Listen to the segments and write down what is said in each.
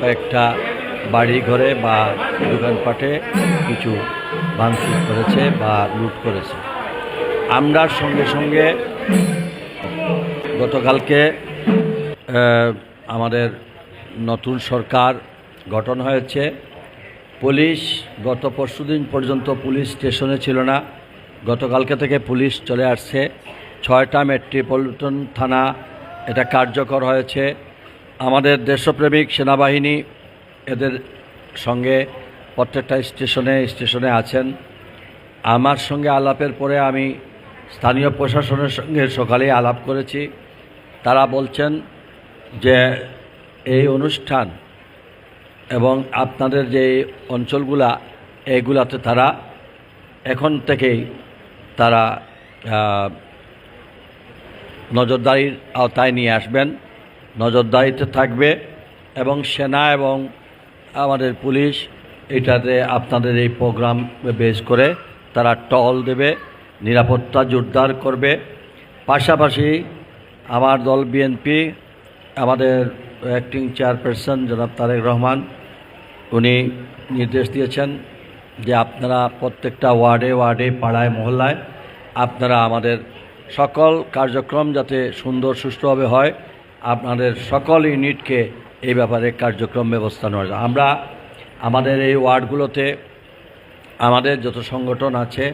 কয়েকটা বাড়ি ঘরে বা দোকানপাটে কিছু ভাঙচুর করেছে বা লুট করেছে। আমরা সঙ্গে সঙ্গে গতকালকে আমাদের নতুন সরকার গঠন হয়েছে। পুলিশ গত পরশুদিন পর্যন্ত পুলিশ স্টেশনে ছিল না। গতকালকে থেকে পুলিশ চলে আসছে। ছয়টা মেট্রোপলিটন থানা এটা কার্যকর হয়েছে। আমাদের দেশপ্রেমিক সেনাবাহিনী এদের সঙ্গে প্রত্যেকটা স্টেশনে স্টেশনে আছেন। আমার সঙ্গে আলাপের পরে আমি স্থানীয় প্রশাসনের সঙ্গে সকালে আলাপ করেছি। তারা বলছেন যে এই অনুষ্ঠান এবং আপনাদের যে অঞ্চলগুলা, এইগুলাতে তারা এখন থেকেই তারা নজরদারির আওতায় নিয়ে আসবেন। নজরদারিতে থাকবে এবং সেনা এবং আমাদের পুলিশ এটাতে আপনাদের এই প্রোগ্রাম বেস করে তারা টহল দেবে, নিরাপত্তা জোরদার করবে। পাশাপাশি আমার দল বিএনপি আমাদের অ্যাক্টিং চেয়ারপারসন জনাব তারেক রহমান, উনি নির্দেশ দিয়েছেন যে আপনারা প্রত্যেকটা ওয়ার্ডে ওয়ার্ডে, পাড়ায়, মহল্লায় আপনারা আমাদের সকল কার্যক্রম যাতে সুন্দর, সুষ্ঠুভাবে হয়। আপনাদের সকল ইউনিটকে এই ব্যাপারে কার্যক্রম ব্যবস্থা নেওয়া। আমরা আমাদের এই ওয়ার্ডগুলোতে আমাদের যত সংগঠন আছে,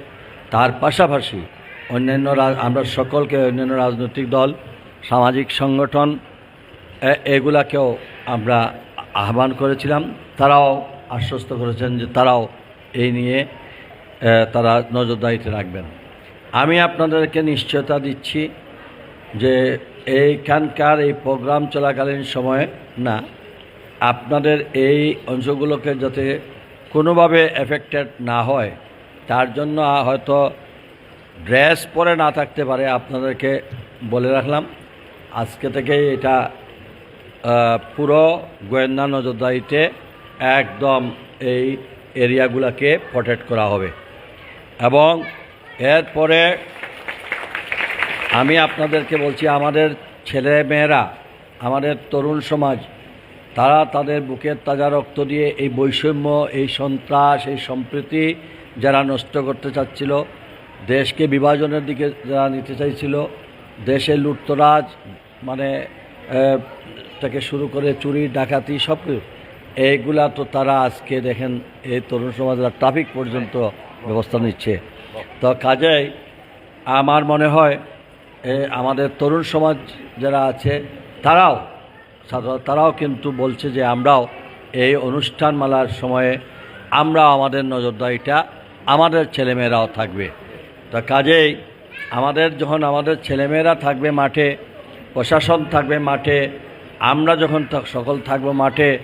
তার পাশাপাশি অন্যান্য আমরা সকলকে অন্যান্য রাজনৈতিক দল, সামাজিক সংগঠন এগুলাকেও আমরা আহ্বান করেছিলাম তারাও আশ্বস্ত করেছেন যে তারাও এই নিয়ে তারা নজরদারিতে রাখবেন আমি আপনাদেরকে নিশ্চয়তা দিচ্ছি যে এইখানকার এই প্রোগ্রাম চলাকালীন সময়ে না, আপনাদের এই অংশগুলোকে যাতে কোনোভাবে এফেক্টেড না হয়, তার জন্য হয়তো ড্রেস পরে না থাকতে পারে আপনাদেরকে বলে রাখলাম। আজকে থেকে এটা পুরো গোয়েন্দা নজরদারিতে একদম এই এরিয়াগুলোকে প্রটেক্ট করা হবে। এবং এরপরে আমি আপনাদেরকে বলছি, আমাদের ছেলে মেয়েরা, আমাদের তরুণ সমাজ, তারা তাদের বুকের তাজা রক্ত দিয়ে এই বৈষম্য, এই সন্ত্রাস, এই সম্প্রীতি যারা নষ্ট করতে চাচ্ছিল, দেশকে বিভাজনের দিকে যারা নিতে চাইছিল দেশে লুটতরাজ মানে থেকে শুরু করে চুরি, ডাকাতি, সব এইগুলা তো তারা আজকে দেখেন, এই তরুণ সমাজরা ট্রাফিক পর্যন্ত ব্যবস্থা নিচ্ছে। তো কাজেই আমার মনে হয় আমাদের তরুণ সমাজ যারা আছে, তারাও তারাও কিন্তু বলছে যে আমরাও এই অনুষ্ঠান অনুষ্ঠানমালার সময়ে আমরা আমাদের নজরদারিটা আমাদের ছেলেমেয়েরাও থাকবে। তা কাজেই আমাদের যখন আমাদের ছেলেমেয়েরা থাকবে মাঠে, প্রশাসন থাকবে মাঠে, আমরা যখন সকল থাকব মাঠে,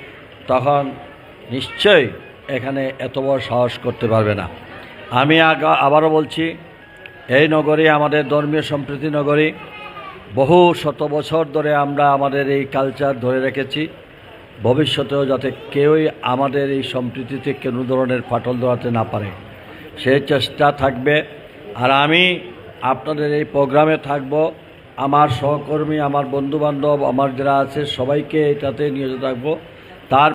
তখন নিশ্চয়ই এখানে এত বড় সাহস করতে পারবে না। আমি আবারও বলছি এই নগরী আমাদের ধর্মীয় সম্প্রীতি নগরী। বহু শত বছর ধরে আমরা আমাদের এই কালচার ধরে রেখেছি। ভবিষ্যতেও যাতে কেউই আমাদের এই সম্প্রীতিতে কোনো ধরনের ফাটল ধরাতে না পারে। সেই চেষ্টা থাকবে। আর আমি আপনাদের এই প্রোগ্রামে থাকব। আমার সহকর্মী, আমার বন্ধুবান্ধব, আমার যারা আছে, সবাইকে এটাতে নিয়োজিত থাকব। তার